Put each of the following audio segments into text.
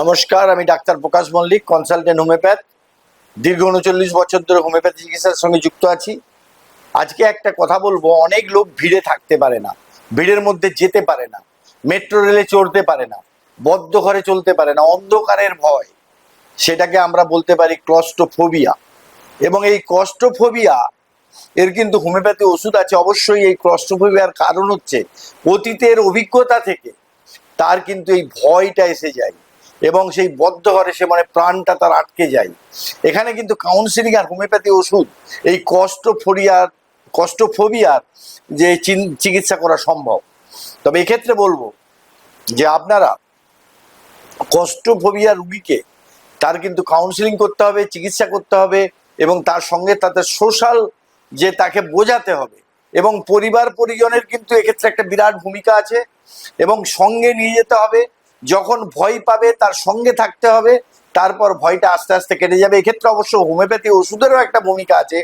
নমস্কার, আমি ডাক্তার প্রকাশ মল্লিক কনসালটেন্ট হোমিওপ্যাথ দীর্ঘ উনচল্লিশ বছর ধরে হোমিওপ্যাথি চিকিৎসার সঙ্গে যুক্ত আছি। আজকে একটা কথা বলব, অনেক লোক ভিড়ে থাকতে পারে না, ভিড়ের মধ্যে যেতে পারে না মেট্রো রেলে চড়তে পারে না, বদ্ধ ঘরে চলতে পারে না, অন্ধকারের ভয়, সেটাকে আমরা বলতে পারি ক্লস্টোফোবিয়া এবং এই ক্লস্টোফোবিয়া এর কিন্তু হোমিওপ্যাথি ওষুধ আছে, অবশ্যই এই ক্লস্টোফোবিয়ার কারণ হচ্ছে, অতীতের অভিজ্ঞতা থেকে, তার কিন্তু এই ভয়টা এসে যায়। এবং সেই বদ্ধ ঘরে সে মানে প্রাণটা তার আটকে যায়। এখানে কিন্তু কাউন্সিলিং আর হোমিওপ্যাথি ওষুধ, এই কষ্ট কষ্টফোরিয়ার কষ্টফোবিয়ার যে চিকিৎসা করা সম্ভব। তবে এক্ষেত্রে বলব যে আপনারা কষ্টফোবিয়া রুগীকে তার কিন্তু কাউন্সিলিং করতে হবে, চিকিৎসা করতে হবে এবং তার সঙ্গে তাদের সোশ্যাল যে তাকে বোঝাতে হবে এবং পরিবার পরিজনের কিন্তু এক্ষেত্রে একটা বিরাট ভূমিকা আছে এবং সঙ্গে নিয়ে যেতে হবে। যখন ভয় পাবে তার সঙ্গে থাকতে হবে, তারপর ভয়টা আস্তে আস্তে কেটে যাবে। এক্ষেত্রে অবশ্য হোমিওপ্যাথি ওষুধেরও একটা ভূমিকা আছে।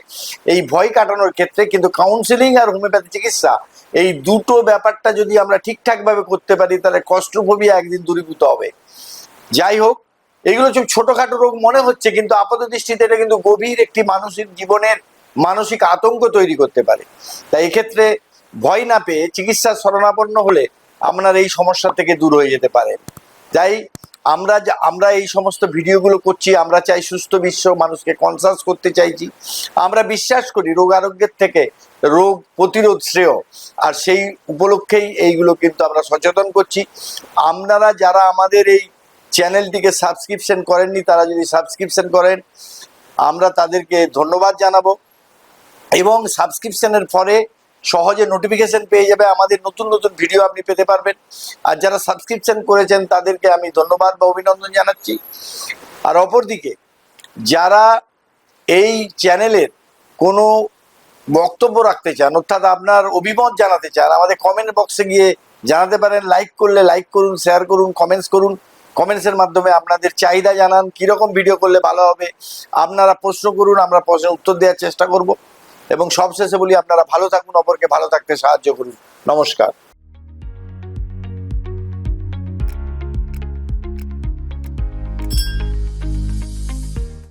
এই ভয় কাটানোর ক্ষেত্রে কিন্তু কাউন্সিলিং আর হোমিওপ্যাথি চিকিৎসা, এই দুটো ব্যাপারটা যদি আমরা ঠিকঠাকভাবে করতে পারি, তাহলে কষ্টভোগী একদিন দূরীভূত হবে। যাই হোক, এগুলো খুব ছোটখাটো রোগ মনে হচ্ছে, কিন্তু আপাত দৃষ্টিতে এটা কিন্তু গভীর একটি মানসিক জীবনের মানসিক আতঙ্ক তৈরি করতে পারে। তাই এক্ষেত্রে ভয় না পেয়ে চিকিৎসা শরণাপন্ন হলে আপনার এই সমস্যা থেকে দূর হয়ে যেতে পারে। তাই আমরা আমরা এই সমস্ত ভিডিওগুলো করছি, আমরা চাই সুস্থ বিশ্ব মানুষকে কনসাস করতে চাইছি। আমরা বিশ্বাস করি রোগ আরোগ্যের থেকে রোগ প্রতিরোধ শ্রেয়। আর সেই উপলক্ষেই এইগুলো কিন্তু আমরা সচেতন করছি। আপনারা যারা আমাদের এই চ্যানেলটিকে সাবস্ক্রিপশন করেননি, তারা যদি সাবস্ক্রিপশন করেন, আমরা তাদেরকে ধন্যবাদ জানাব। এবং সাবস্ক্রিপশনের পরে সহজে নোটিফিকেশন পেয়ে যাবে, আমাদের নতুন নতুন ভিডিও আপনি পেতে পারবেন। আর যারা সাবস্ক্রিপশন করেছেন, তাদেরকে আমি ধন্যবাদ বা অভিনন্দন জানাচ্ছি। আর অপরদিকে, যারা এই চ্যানেলের কোনো বক্তব্য রাখতে চান, অর্থাৎ আপনার অভিমত জানাতে চান, আমাদের কমেন্ট বক্সে গিয়ে জানাতে পারেন। লাইক করলে লাইক করুন শেয়ার করুন কমেন্টস করুন। কমেন্টসের মাধ্যমে আপনাদের চাহিদা জানান, কীরকম ভিডিও করলে ভালো হবে। আপনারা প্রশ্ন করুন, আমরা প্রশ্নের উত্তর দেওয়ার চেষ্টা করব। এবং সবশেষে বলি আপনারা ভালো থাকুন অপরকে ভালো থাকতে সাহায্য করুন। নমস্কার।